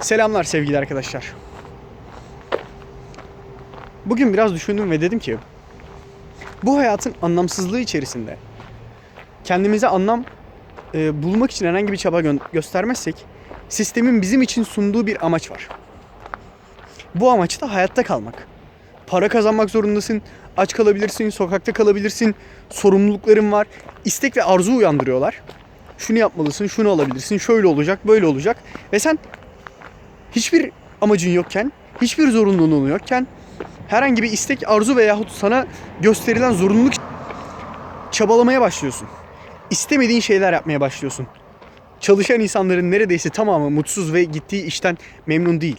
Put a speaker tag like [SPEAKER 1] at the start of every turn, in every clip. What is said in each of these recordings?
[SPEAKER 1] Selamlar sevgili arkadaşlar. Bugün biraz düşündüm ve dedim ki bu hayatın anlamsızlığı içerisinde kendimize anlam e, bulmak için herhangi bir çaba gö- göstermezsek sistemin bizim için sunduğu bir amaç var. Bu amaç da hayatta kalmak. Para kazanmak zorundasın, aç kalabilirsin, sokakta kalabilirsin, sorumlulukların var. İstek ve arzu uyandırıyorlar. Şunu yapmalısın, şunu alabilirsin, şöyle olacak, böyle olacak. Ve sen hiçbir amacın yokken, hiçbir zorunluluğun yokken herhangi bir istek, arzu veyahut sana gösterilen zorunluluk çabalamaya başlıyorsun. İstemediğin şeyler yapmaya başlıyorsun. Çalışan insanların neredeyse tamamı mutsuz ve gittiği işten memnun değil.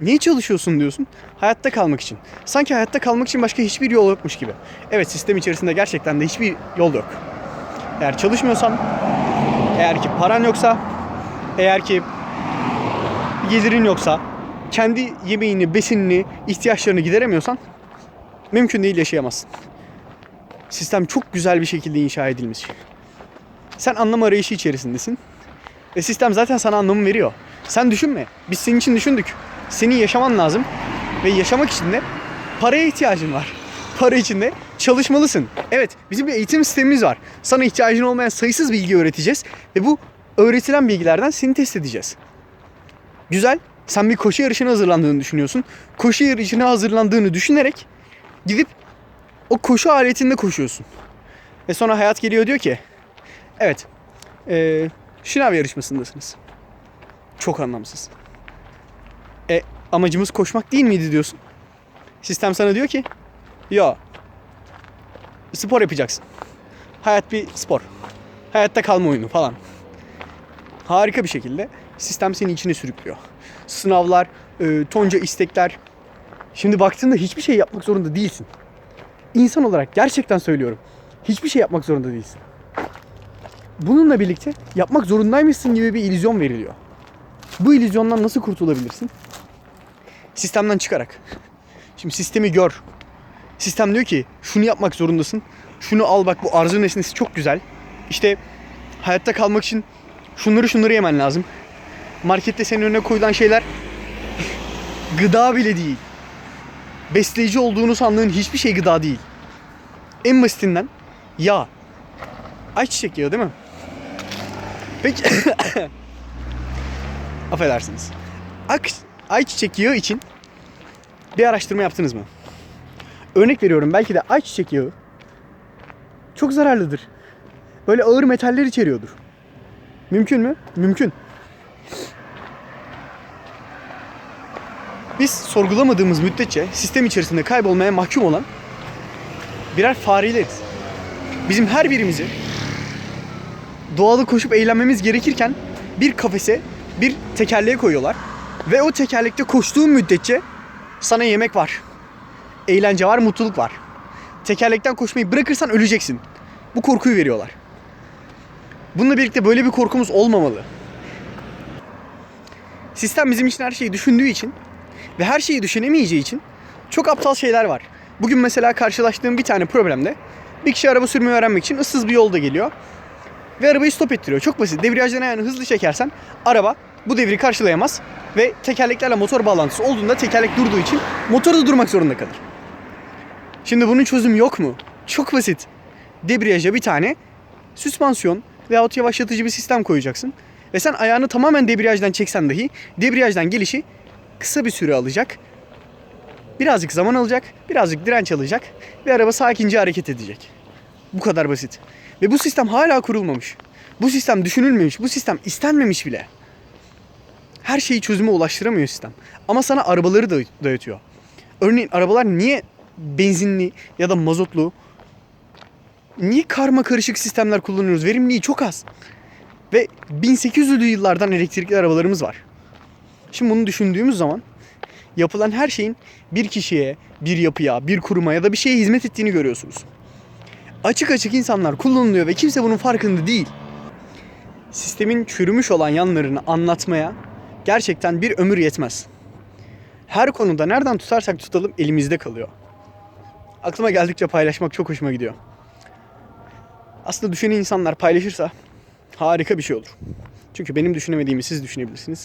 [SPEAKER 1] Niye çalışıyorsun diyorsun? Hayatta kalmak için. Sanki hayatta kalmak için başka hiçbir yol yokmuş gibi. Evet sistem içerisinde gerçekten de hiçbir yol yok. Eğer çalışmıyorsan, eğer ki paran yoksa, eğer ki gelirin yoksa, kendi yemeğini, besinini, ihtiyaçlarını gideremiyorsan mümkün değil yaşayamazsın. Sistem çok güzel bir şekilde inşa edilmiş. Sen anlam arayışı içerisindesin. Ve sistem zaten sana anlamı veriyor. Sen düşünme. Biz senin için düşündük. Senin yaşaman lazım. Ve yaşamak için de paraya ihtiyacın var. Para için de çalışmalısın. Evet bizim bir eğitim sistemimiz var. Sana ihtiyacın olmayan sayısız bilgi öğreteceğiz. Ve bu öğretilen bilgilerden seni test edeceğiz. Güzel. Sen bir koşu yarışına hazırlandığını düşünüyorsun. Koşu yarışına hazırlandığını düşünerek gidip o koşu aletinde koşuyorsun. Ve sonra hayat geliyor diyor ki evet eee şınav yarışmasındasınız. Çok anlamsız. E amacımız koşmak değil miydi diyorsun. Sistem sana diyor ki ya spor yapacaksın. Hayat bir spor. Hayatta kalma oyunu falan. Harika bir şekilde sistem seni içine sürüklüyor. Sınavlar, e, tonca istekler. Şimdi baktığında hiçbir şey yapmak zorunda değilsin. İnsan olarak gerçekten söylüyorum. Hiçbir şey yapmak zorunda değilsin. Bununla birlikte yapmak zorundaymışsın gibi bir illüzyon veriliyor. Bu illüzyondan nasıl kurtulabilirsin? Sistemden çıkarak. Şimdi sistemi gör. Sistem diyor ki şunu yapmak zorundasın. Şunu al bak bu arzu nesnesi çok güzel. İşte hayatta kalmak için şunları şunları yemen lazım. Markette senin önüne koyulan şeyler gıda bile değil. Besleyici olduğunu sandığın hiçbir şey gıda değil. En basitinden yağ. Ayçiçek yağı değil mi? Peki affedersiniz. Ak, ayçiçek yağı için bir araştırma yaptınız mı? Örnek veriyorum belki de ayçiçek yağı çok zararlıdır. Böyle ağır metaller içeriyordur. Mümkün mü? Mümkün. Biz sorgulamadığımız müddetçe sistem içerisinde kaybolmaya mahkum olan birer fareleriz. Bizim her birimizi doğalı koşup eğlenmemiz gerekirken bir kafese, bir tekerleğe koyuyorlar. Ve o tekerlekte koştuğun müddetçe sana yemek var. Eğlence var, mutluluk var. Tekerlekten koşmayı bırakırsan öleceksin. Bu korkuyu veriyorlar. Bununla birlikte böyle bir korkumuz olmamalı. Sistem bizim için her şeyi düşündüğü için ve her şeyi düşünemeyeceği için çok aptal şeyler var. Bugün mesela karşılaştığım bir tane problemde bir kişi araba sürmeyi öğrenmek için ıssız bir yolda geliyor ve arabayı stop ettiriyor. Çok basit. Debriyajdan ayağını hızlı çekersen araba bu devri karşılayamaz ve tekerleklerle motor bağlantısı olduğunda tekerlek durduğu için motor da durmak zorunda kalır. Şimdi bunun çözümü yok mu? Çok basit. Debriyaja bir tane süspansiyon veyahut yavaşlatıcı bir sistem koyacaksın. Ve sen ayağını tamamen debriyajdan çeksen dahi debriyajdan gelişi kısa bir süre alacak. Birazcık zaman alacak, birazcık direnç alacak ve araba sakince hareket edecek. Bu kadar basit. Ve bu sistem hala kurulmamış. Bu sistem düşünülmemiş, bu sistem istenmemiş bile. Her şeyi çözüme ulaştıramıyor sistem. Ama sana arabaları da dayatıyor. Örneğin arabalar niye benzinli ya da mazotlu niye karma karışık sistemler kullanıyoruz? Verimliliği çok az. Ve 1800'lü yıllardan elektrikli arabalarımız var. Şimdi bunu düşündüğümüz zaman yapılan her şeyin bir kişiye, bir yapıya, bir kuruma ya da bir şeye hizmet ettiğini görüyorsunuz. Açık açık insanlar kullanılıyor ve kimse bunun farkında değil. Sistemin çürümüş olan yanlarını anlatmaya gerçekten bir ömür yetmez. Her konuda nereden tutarsak tutalım elimizde kalıyor. Aklıma geldikçe paylaşmak çok hoşuma gidiyor. Aslında düşünen insanlar paylaşırsa harika bir şey olur. Çünkü benim düşünemediğimi siz düşünebilirsiniz.